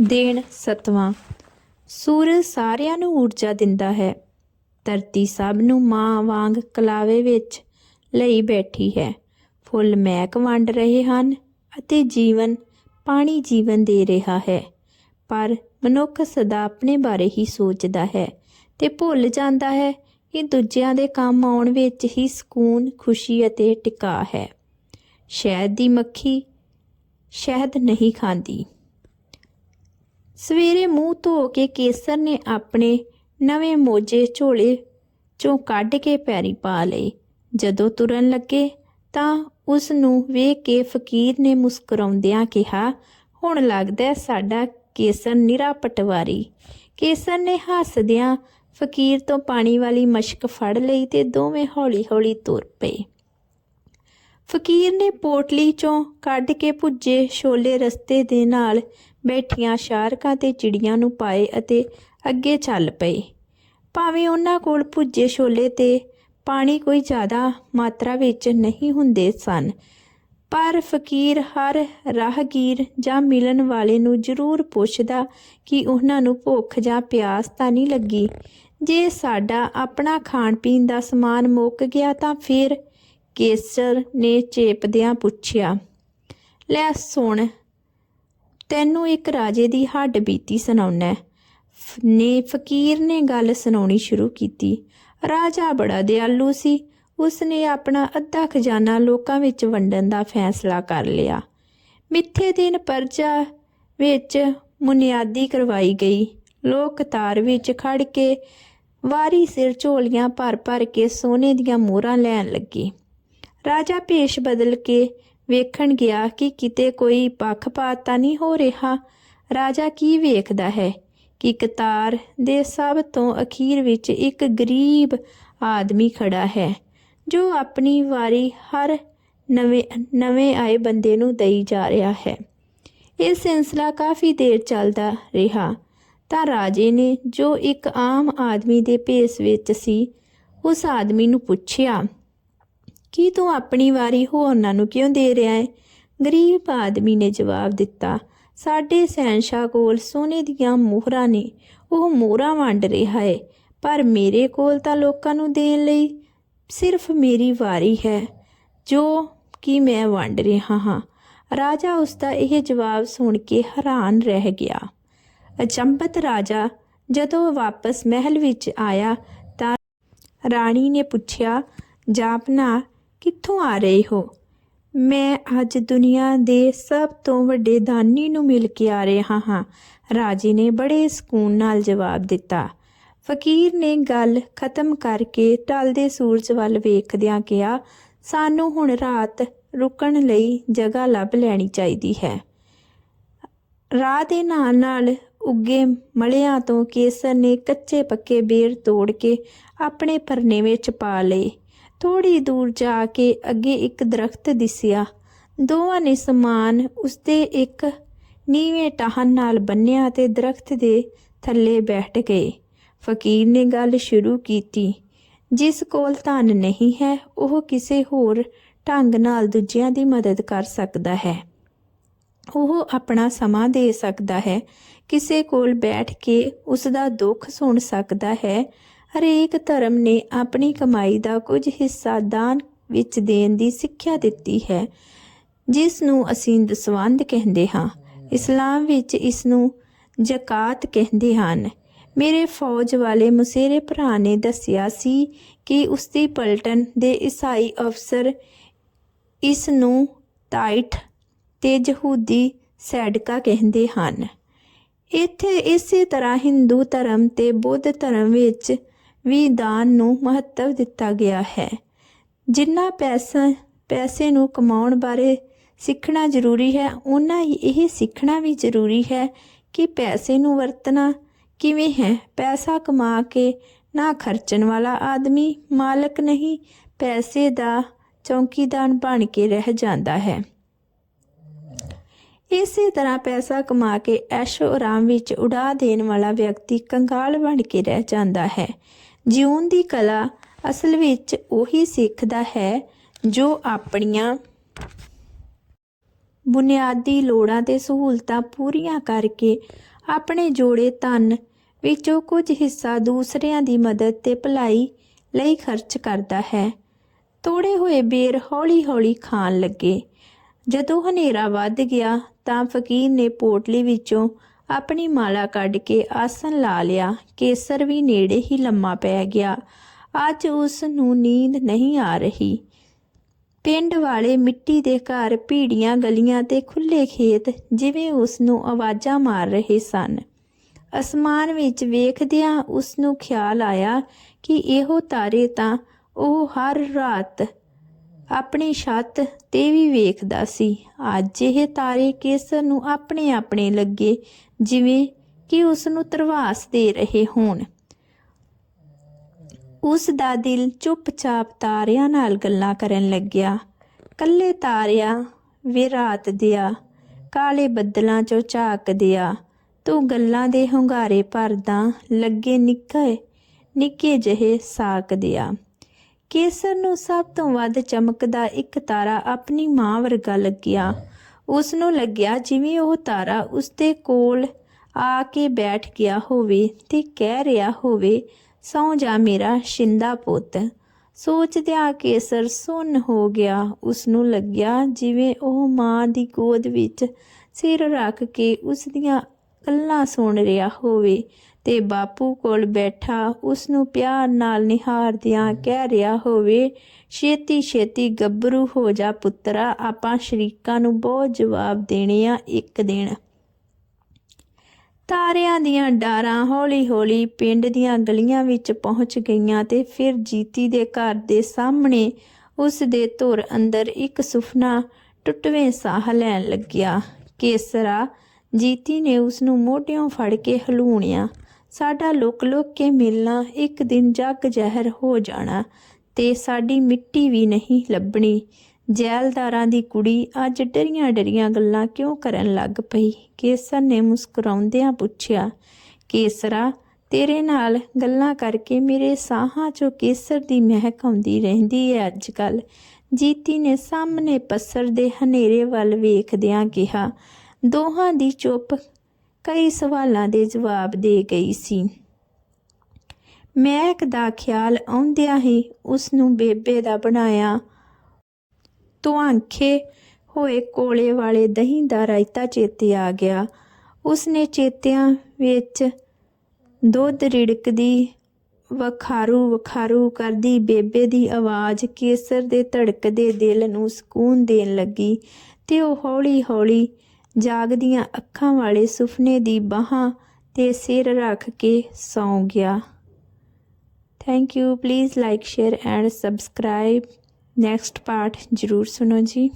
ਦੇਣ ਸਤਵਾਂ। ਸੂਰਜ ਸਾਰਿਆਂ ਨੂੰ ਊਰਜਾ ਦਿੰਦਾ ਹੈ। ਧਰਤੀ ਸਭ ਨੂੰ ਮਾਂ ਵਾਂਗ ਕਲਾਵੇ ਵਿੱਚ ਲਈ ਬੈਠੀ ਹੈ। ਫੁੱਲ ਮਹਿਕ ਵੰਡ ਰਹੇ ਹਨ ਅਤੇ ਜੀਵਨ ਪਾਣੀ ਜੀਵਨ ਦੇ ਰਿਹਾ ਹੈ। ਪਰ ਮਨੁੱਖ ਸਦਾ ਆਪਣੇ ਬਾਰੇ ਹੀ ਸੋਚਦਾ ਹੈ ਤੇ ਭੁੱਲ ਜਾਂਦਾ ਹੈ ਕਿ ਦੂਜਿਆਂ ਦੇ ਕੰਮ ਆਉਣ ਵਿੱਚ ਹੀ ਸਕੂਨ, ਖੁਸ਼ੀ ਅਤੇ ਟਿਕਾ ਹੈ। ਸ਼ਹਿਦ ਦੀ ਮੱਖੀ ਸ਼ਹਿਦ ਨਹੀਂ ਖਾਂਦੀ। ਸਵੇਰੇ ਮੂੰਹ ਧੋ ਕੇ ਕੇਸਰ ਨੇ ਆਪਣੇ ਨਵੇਂ ਮੋਜੇ ਝੋਲੇ ਚੋਂ ਕੱਢ ਕੇ ਪੈਰੀ ਪਾ ਲਏ। ਜਦੋਂ ਤੁਰਨ ਲੱਗੇ ਤਾਂ ਉਸ ਨੂੰ ਵੇਖ ਕੇ ਫਕੀਰ ਨੇ ਮੁਸਕਰਾਉਂਦਿਆਂ ਕਿਹਾ, ਹੁਣ ਲੱਗਦਾ ਸਾਡਾ ਕੇਸਰ ਨਿਰਾ ਪਟਵਾਰੀ। ਕੇਸਰ ਨੇ ਹੱਸਦਿਆਂ ਫਕੀਰ ਤੋਂ ਪਾਣੀ ਵਾਲੀ ਮਸ਼ਕ ਫੜ ਲਈ ਤੇ ਦੋਵੇਂ ਹੌਲੀ-ਹੌਲੀ ਤੁਰ ਪਏ। ਫਕੀਰ ਨੇ ਪੋਟਲੀ ਚੋਂ ਕੱਢ ਕੇ ਭੁੱਜੇ ਛੋਲੇ ਰਸਤੇ ਦੇ ਨਾਲ ਬੈਠੀਆਂ ਸ਼ਾਰਕਾਂ ਤੇ ਚਿੜੀਆਂ ਨੂੰ ਪਾਏ ਅਤੇ ਅੱਗੇ ਚੱਲ ਪਏ। ਭਾਵੇਂ ਉਹਨਾਂ ਕੋਲ ਭੁੱਜੇ ਛੋਲੇ ਤੇ ਪਾਣੀ ਕੋਈ ਜ਼ਿਆਦਾ ਮਾਤਰਾ ਵਿੱਚ ਨਹੀਂ ਹੁੰਦੇ ਸਨ, ਪਰ ਫਕੀਰ ਹਰ ਰਾਹਗੀਰ ਜਾਂ ਮਿਲਣ ਵਾਲੇ ਨੂੰ ਜ਼ਰੂਰ ਪੁੱਛਦਾ ਕਿ ਉਹਨਾਂ ਨੂੰ ਭੁੱਖ ਜਾਂ ਪਿਆਸ ਤਾਂ ਨਹੀਂ ਲੱਗੀ। ਜੇ ਸਾਡਾ ਆਪਣਾ ਖਾਣ ਪੀਣ ਦਾ ਸਮਾਨ ਮੁੱਕ ਗਿਆ ਤਾਂ ਫਿਰ ਕੇਸਰ ਨੇ ਚੇਪਦਿਆਂ ਪੁੱਛਿਆ, ਲੈ ਸੁਣ ਤੈਨੂੰ ਇੱਕ ਰਾਜੇ ਦੀ ਹੱਡ ਬੀਤੀ ਸੁਣਾਉਣਾ ਨੇ ਫਕੀਰ ਨੇ ਗੱਲ ਸੁਣਾਉਣੀ ਸ਼ੁਰੂ ਕੀਤੀ। ਰਾਜਾ ਬੜਾ ਦਿਆਲੂ ਸੀ। ਉਸਨੇ ਆਪਣਾ ਅੱਧਾ ਖਜ਼ਾਨਾ ਲੋਕਾਂ ਵਿੱਚ ਵੰਡਣ ਦਾ ਫੈਸਲਾ ਕਰ ਲਿਆ। ਮਿੱਥੇ ਦਿਨ ਪਰਜਾ ਵਿੱਚ ਮੁਨਿਆਦੀ ਕਰਵਾਈ ਗਈ। ਲੋਕ ਕਤਾਰ ਵਿੱਚ ਖੜ ਕੇ ਵਾਰੀ ਸਿਰ ਝੋਲੀਆਂ ਭਰ ਭਰ ਕੇ ਸੋਨੇ ਦੀਆਂ ਮੋਹਰਾਂ ਲੈਣ ਲੱਗੇ। ਰਾਜਾ ਭੇਸ਼ ਬਦਲ ਕੇ ਵੇਖਣ ਗਿਆ ਕਿ ਕਿਤੇ ਕੋਈ ਪੱਖਪਾਤ ਤਾਂ ਨਹੀਂ ਹੋ ਰਿਹਾ। ਰਾਜਾ ਕੀ ਵੇਖਦਾ ਹੈ ਕਿ ਕਤਾਰ ਦੇ ਸਭ ਤੋਂ ਅਖੀਰ ਵਿੱਚ ਇੱਕ ਗਰੀਬ ਆਦਮੀ ਖੜਾ ਹੈ, ਜੋ ਆਪਣੀ ਵਾਰੀ ਹਰ ਨਵੇਂ ਨਵੇਂ ਆਏ ਬੰਦੇ ਨੂੰ ਦਈ ਜਾ ਰਿਹਾ ਹੈ। ਇਹ ਸਿਲਸਿਲਾ ਕਾਫੀ ਦੇਰ ਚੱਲਦਾ ਰਿਹਾ। ਤਾਂ ਰਾਜੇ ਨੇ ਜੋ ਇੱਕ ਆਮ ਆਦਮੀ ਦੇ ਭੇਸ ਵਿੱਚ ਸੀ, ਉਸ ਆਦਮੀ ਨੂੰ ਪੁੱਛਿਆ ਕੀ ਤੂੰ ਆਪਣੀ ਵਾਰੀ ਹੋਰਨਾਂ ਨੂੰ ਕਿਉਂ ਦੇ ਰਿਹਾ ਹੈ? ਗਰੀਬ ਆਦਮੀ ਨੇ ਜਵਾਬ ਦਿੱਤਾ, ਸਾਡੇ ਸੈਨਸ਼ਾ ਕੋਲ ਸੋਨੇ ਦੀਆਂ ਮੋਹਰਾਂ ਨੇ, ਉਹ ਮੋਹਰਾਂ ਵੰਡ ਰਿਹਾ ਹੈ, ਪਰ ਮੇਰੇ ਕੋਲ ਤਾਂ ਲੋਕਾਂ ਨੂੰ ਦੇਣ ਲਈ ਸਿਰਫ ਮੇਰੀ ਵਾਰੀ ਹੈ, ਜੋ ਕਿ ਮੈਂ ਵੰਡ ਰਿਹਾ ਹਾਂ। ਰਾਜਾ ਉਸ ਦਾ ਇਹ ਜਵਾਬ ਸੁਣ ਕੇ ਹੈਰਾਨ ਰਹਿ ਗਿਆ। ਅਚੰਭਤ ਰਾਜਾ, ਜਦੋਂ ਵਾਪਸ ਮਹਿਲ ਵਿੱਚ ਆਇਆ ਤਾਂ ਰਾਣੀ ਨੇ ਪੁੱਛਿਆ ਜਾਪਨਾ ਕਿੱਥੋਂ ਆ ਰਹੇ ਹੋ? ਮੈਂ ਅੱਜ ਦੁਨੀਆ ਦੇ ਸਭ ਤੋਂ ਵੱਡੇ ਦਾਨੀ ਨੂੰ ਮਿਲ ਕੇ ਆ ਰਿਹਾ ਹਾਂ। ਰਾਜੇ ਨੇ ਬੜੇ ਸਕੂਨ ਨਾਲ ਜਵਾਬ ਦਿੱਤਾ। ਫਕੀਰ ਨੇ ਗੱਲ ਖਤਮ ਕਰਕੇ ਢਲਦੇ ਸੂਰਜ ਵੱਲ ਵੇਖਦਿਆਂ ਕਿਹਾ, ਸਾਨੂੰ ਹੁਣ ਰਾਤ ਰੁਕਣ ਲਈ ਜਗ੍ਹਾ ਲੱਭ ਲੈਣੀ ਚਾਹੀਦੀ ਹੈ। ਰਾਹ ਦੇ ਨਾਲ ਨਾਲ ਉੱਗੇ ਮਲਿਆਂ ਤੋਂ ਕੇਸਰ ਨੇ ਕੱਚੇ ਪੱਕੇ ਬੇਰ ਤੋੜ ਕੇ ਆਪਣੇ ਪਰਨੇ ਵਿੱਚ ਪਾ ਲਏ। ਥੋੜੀ ਦੂਰ ਜਾ ਕੇ ਅੱਗੇ ਇੱਕ ਦਰਖਤ ਦਿਸਿਆ। ਦੋਵਾਂ ਨੇ ਸਮਾਨ ਉਸਦੇ ਇੱਕ ਨੀਵੇਂ ਟਾਹਨ ਨਾਲ ਬੰਨਿਆ ਤੇ ਦਰਖਤ ਦੇ ਥੱਲੇ ਬੈਠ ਗਏ। ਫਕੀਰ ਨੇ ਗੱਲ ਸ਼ੁਰੂ ਕੀਤੀ। ਜਿਸ ਕੋਲ ਧਨ ਨਹੀਂ ਹੈ, ਉਹ ਕਿਸੇ ਹੋਰ ਢੰਗ ਨਾਲ ਦੂਜਿਆਂ ਦੀ ਮਦਦ ਕਰ ਸਕਦਾ ਹੈ। ਉਹ ਆਪਣਾ ਸਮਾਂ ਦੇ ਸਕਦਾ ਹੈ। ਕਿਸੇ ਕੋਲ ਬੈਠ ਕੇ ਉਸ ਦਾ ਦੁੱਖ ਸੁਣ ਸਕਦਾ ਹੈ ਹਰੇਕ ਧਰਮ ਨੇ ਆਪਣੀ ਕਮਾਈ ਦਾ ਕੁਝ ਹਿੱਸਾ ਦਾਨ ਵਿੱਚ ਦੇਣ ਦੀ ਸਿੱਖਿਆ ਦਿੱਤੀ ਹੈ, ਜਿਸ ਨੂੰ ਅਸੀਂ ਦਸਵੰਧ ਕਹਿੰਦੇ ਹਾਂ। ਇਸਲਾਮ ਵਿੱਚ ਇਸ ਨੂੰ ਜ਼ਕਾਤ ਕਹਿੰਦੇ ਹਨ। ਮੇਰੇ ਫੌਜ ਵਾਲੇ ਮੁਸੇਰੇ ਭਰਾ ਨੇ ਦੱਸਿਆ ਸੀ ਕਿ ਉਸ ਦੀ ਪਲਟਨ ਦੇ ਈਸਾਈ ਅਫਸਰ ਇਸ ਨੂੰ ਤਾਈਟ ਤੇ ਯਹੂਦੀ ਸੈਡਕਾ ਕਹਿੰਦੇ ਹਨ। ਇੱਥੇ ਇਸੇ ਤਰ੍ਹਾਂ ਹਿੰਦੂ ਧਰਮ ਤੇ ਬੁੱਧ ਧਰਮ ਵਿੱਚ ਵੀ ਦਾਨ ਨੂੰ ਮਹੱਤਵ ਦਿੱਤਾ ਗਿਆ ਹੈ। ਜਿੰਨਾ ਪੈਸਾ, ਪੈਸੇ ਨੂੰ ਕਮਾਉਣ ਬਾਰੇ ਸਿੱਖਣਾ ਜ਼ਰੂਰੀ ਹੈ ਉਹਨਾਂ ਹੀ ਇਹ ਸਿੱਖਣਾ ਵੀ ਜ਼ਰੂਰੀ ਹੈ ਕਿ ਪੈਸੇ ਨੂੰ ਵਰਤਣਾ ਕਿਵੇਂ ਹੈ। ਪੈਸਾ ਕਮਾ ਕੇ ਨਾ ਖਰਚਣ ਵਾਲਾ ਆਦਮੀ ਮਾਲਕ ਨਹੀਂ, ਪੈਸੇ ਦਾ ਚੌਕੀਦਾਰ ਬਣ ਕੇ ਰਹਿ ਜਾਂਦਾ ਹੈ। ਇਸੇ ਤਰ੍ਹਾਂ ਪੈਸਾ ਕਮਾ ਕੇ ਐਸ਼ੋ ਆਰਾਮ ਵਿੱਚ ਉਡਾ ਦੇਣ ਵਾਲਾ ਵਿਅਕਤੀ ਕੰਗਾਲ ਬਣ ਕੇ ਰਹਿ ਜਾਂਦਾ ਹੈ। ਜਿਉਣ ਦੀ ਕਲਾ ਅਸਲ ਵਿੱਚ ਉਹੀ ਸਿੱਖਦਾ ਹੈ ਜੋ ਆਪਣੀਆਂ ਬੁਨਿਆਦੀ ਲੋੜਾਂ ਤੇ ਸਹੂਲਤਾਂ ਪੂਰੀਆਂ ਕਰਕੇ ਆਪਣੇ ਜੋੜੇ ਧਨ ਵਿੱਚੋਂ ਕੁਝ ਹਿੱਸਾ ਦੂਸਰਿਆਂ ਦੀ ਮਦਦ ਤੇ ਭਲਾਈ ਲਈ ਖਰਚ ਕਰਦਾ ਹੈ। ਤੋੜੇ ਹੋਏ ਬੇਰ ਹੌਲੀ-ਹੌਲੀ ਖਾਣ ਲੱਗੇ। ਜਦੋਂ ਹਨੇਰਾ ਵੱਧ ਗਿਆ ਤਾਂ ਫਕੀਰ ਨੇ ਪੋਟਲੀ ਵਿੱਚੋਂ ਆਪਣੀ ਮਾਲਾ ਕੱਢ ਕੇ ਆਸਨ ਲਾ ਲਿਆ, ਕੇਸਰ ਵੀ ਨੇੜੇ ਹੀ ਲੰਮਾ ਪੈ ਗਿਆ। ਅੱਜ ਉਸ ਨੂੰ ਨੀਂਦ ਨਹੀਂ ਆ ਰਹੀ। ਪਿੰਡ ਵਾਲੇ ਮਿੱਟੀ ਦੇ ਘਰ ਭੀੜੀਆਂ ਗਲੀਆਂ ਤੇ ਖੁੱਲੇ ਖੇਤ ਜਿਵੇਂ ਉਸ ਨੂੰ ਆਵਾਜ਼ਾਂ ਮਾਰ ਰਹੇ ਸਨ। ਅਸਮਾਨ ਵਿੱਚ ਵੇਖਦਿਆਂ ਉਸ ਨੂੰ ਖਿਆਲ ਆਇਆ ਕਿ ਇਹੋ ਤਾਰੇ ਤਾਂ ਉਹ ਹਰ ਰਾਤ ਆਪਣੀ ਛੱਤ ਤੇ ਵੀ ਵੇਖਦਾ ਸੀ। ਅੱਜ ਇਹ ਤਾਰੇ ਕਿਸ ਨੂੰ ਆਪਣੇ ਆਪਣੇ ਲੱਗੇ, ਜਿਵੇਂ ਕਿ ਉਸ ਨੂੰ ਤਰਵਾਸ ਦੇ ਰਹੇ ਹੋਣ। ਉਸ ਦਾ ਦਿਲ ਚੁੱਪਚਾਪ ਤਾਰਿਆਂ ਨਾਲ ਗੱਲਾਂ ਕਰਨ ਲੱਗਿਆ। ਕੱਲੇ ਤਾਰਿਆਂ ਵੇ ਰਾਤ ਦਿਆ, ਕਾਲੇ ਬੱਦਲਾਂ ਚੋਂ ਝਾਕਦਿਆ ਤੂੰ ਗੱਲਾਂ ਦੇ ਹੁੰਗਾਰੇ ਭਰਦਾ, ਲੱਗੇ ਨਿੱਕੇ ਨਿੱਕੇ ਜਿਹੇ ਸਾਕਦਿਆ ਕੇਸਰ ਨੂੰ ਸਭ ਤੋਂ ਵੱਧ ਚਮਕਦਾ ਇੱਕ ਤਾਰਾ ਆਪਣੀ ਮਾਂ ਵਰਗਾ ਲੱਗਿਆ। ਉਸ ਨੂੰ ਲੱਗਿਆ ਜਿਵੇਂ ਉਹ ਤਾਰਾ ਉਸ ਦੇ ਕੋਲ ਆ ਕੇ ਬੈਠ ਗਿਆ ਹੋਵੇ ਤੇ ਕਹਿ ਰਿਹਾ ਹੋਵੇ, ਸੌ ਜਾ ਮੇਰਾ ਸ਼ਿੰਦਾ ਪੁੱਤ। ਸੋਚਦਿਆਂ ਕੇਸਰ ਸੁੰਨ ਹੋ ਗਿਆ। ਉਸ ਨੂੰ ਲੱਗਿਆ ਜਿਵੇਂ ਉਹ ਮਾਂ ਦੀ ਗੋਦ ਵਿੱਚ ਸਿਰ ਰੱਖ ਕੇ ਉਸ ਦੀਆਂ ਗੱਲਾਂ ਸੁਣ ਰਿਹਾ ਹੋਵੇ। ਤੇ ਬਾਪੂ ਕੋਲ ਬੈਠਾ ਉਸ ਨੂੰ ਪਿਆਰ ਨਾਲ ਨਿਹਾਰਦਿਆਂ ਕਹਿ ਰਿਹਾ ਹੋਵੇ, ਛੇਤੀ ਛੇਤੀ ਗੱਭਰੂ ਹੋ ਜਾ ਪੁੱਤਰਾ, ਆਪਾਂ ਸ਼ਰੀਕਾਂ ਨੂੰ ਬਹੁਤ ਜਵਾਬ ਦੇਣੇ ਆ ਇੱਕ ਦਿਨ। ਤਾਰਿਆਂ ਦੀਆਂ ਡਾਰਾਂ ਹੌਲੀ-ਹੌਲੀ ਪਿੰਡ ਦੀਆਂ ਗਲੀਆਂ ਵਿੱਚ ਪਹੁੰਚ ਗਈਆਂ ਤੇ ਫਿਰ ਜੀਤੀ ਦੇ ਘਰ ਦੇ ਸਾਹਮਣੇ ਉਸ ਦੇ ਧੁਰ ਅੰਦਰ ਇੱਕ ਸੁਪਨਾ ਟੁੱਟਵੇਂ ਸਾਹ ਲੈਣ ਲੱਗਿਆ। ਕੇਸਰਾ ਜੀਤੀ ਨੇ ਉਸ ਨੂੰ ਮੋਢਿਓਂ ਫੜ ਕੇ ਹਲੂਣਿਆ ਸਾਡਾ ਲੁਕ-ਲੁਕ ਕੇ ਮਿਲਣਾ, ਇੱਕ ਦਿਨ ਜੱਗ ਜ਼ਹਿਰ ਹੋ ਜਾਣਾ ਤੇ ਸਾਡੀ ਮਿੱਟੀ ਵੀ ਨਹੀਂ ਲੱਭਣੀ। ਜੈਲਦਾਰਾਂ ਦੀ ਕੁੜੀ ਅੱਜ ਡਰੀਆਂ ਡਰੀਆਂ ਗੱਲਾਂ ਕਿਉਂ ਕਰਨ ਲੱਗ ਪਈ? ਕੇਸਰ ਨੇ ਮੁਸਕਰਾਉਂਦਿਆਂ ਪੁੱਛਿਆ, ਕੇਸਰਾ, ਤੇਰੇ ਨਾਲ ਗੱਲਾਂ ਕਰਕੇ ਮੇਰੇ ਸਾਹਾਂ 'ਚੋਂ ਕੇਸਰ ਦੀ ਮਹਿਕ ਆਉਂਦੀ ਰਹਿੰਦੀ ਹੈ ਅੱਜ ਕੱਲ ਜੀਤੀ ਨੇ ਸਾਹਮਣੇ ਪੱਸਰ ਦੇ ਹਨੇਰੇ ਵੱਲ ਵੇਖਦਿਆਂ ਕਿਹਾ, ਦੋਹਾਂ ਦੀ ਚੁੱਪ ਕਈ ਸਵਾਲਾਂ ਦੇ ਜਵਾਬ ਦੇ ਗਈ ਸੀ। ਮਹਿਕ ਦਾ ਖਿਆਲ ਆਉਂਦਿਆਂ ਹੀ ਉਸ ਨੂੰ ਬੇਬੇ ਦਾ ਬਣਾਇਆ। ਤੁਆਂਖੇ ਹੋਏ ਕੋਲੇ ਵਾਲੇ ਦਹੀਂ ਦਾ ਰਾਇਤਾ ਚੇਤੇ ਆ ਗਿਆ। ਉਸਨੇ ਚੇਤਿਆਂ ਵਿੱਚ ਦੁੱਧ ਰਿੜਕਦੀ ਵਖਾਰੂ ਵਖਾਰੂ ਕਰਦੀ ਬੇਬੇ ਦੀ ਆਵਾਜ਼ ਕੇਸਰ ਦੇ ਧੜਕਦੇ ਦਿਲ ਨੂੰ ਸਕੂਨ ਦੇਣ ਲੱਗੀ ਤੇ ਉਹ ਹੌਲੀ-ਹੌਲੀ ਜਾਗਦੀਆਂ ਅੱਖਾਂ ਵਾਲੇ ਸੁਪਨੇ ਦੀ ਬਾਹਾਂ ਤੇ ਸਿਰ ਰੱਖ ਕੇ ਸੌਂ ਗਿਆ। Thank you please like share and subscribe next part ਜਰੂਰ ਸੁਣੋ ਜੀ।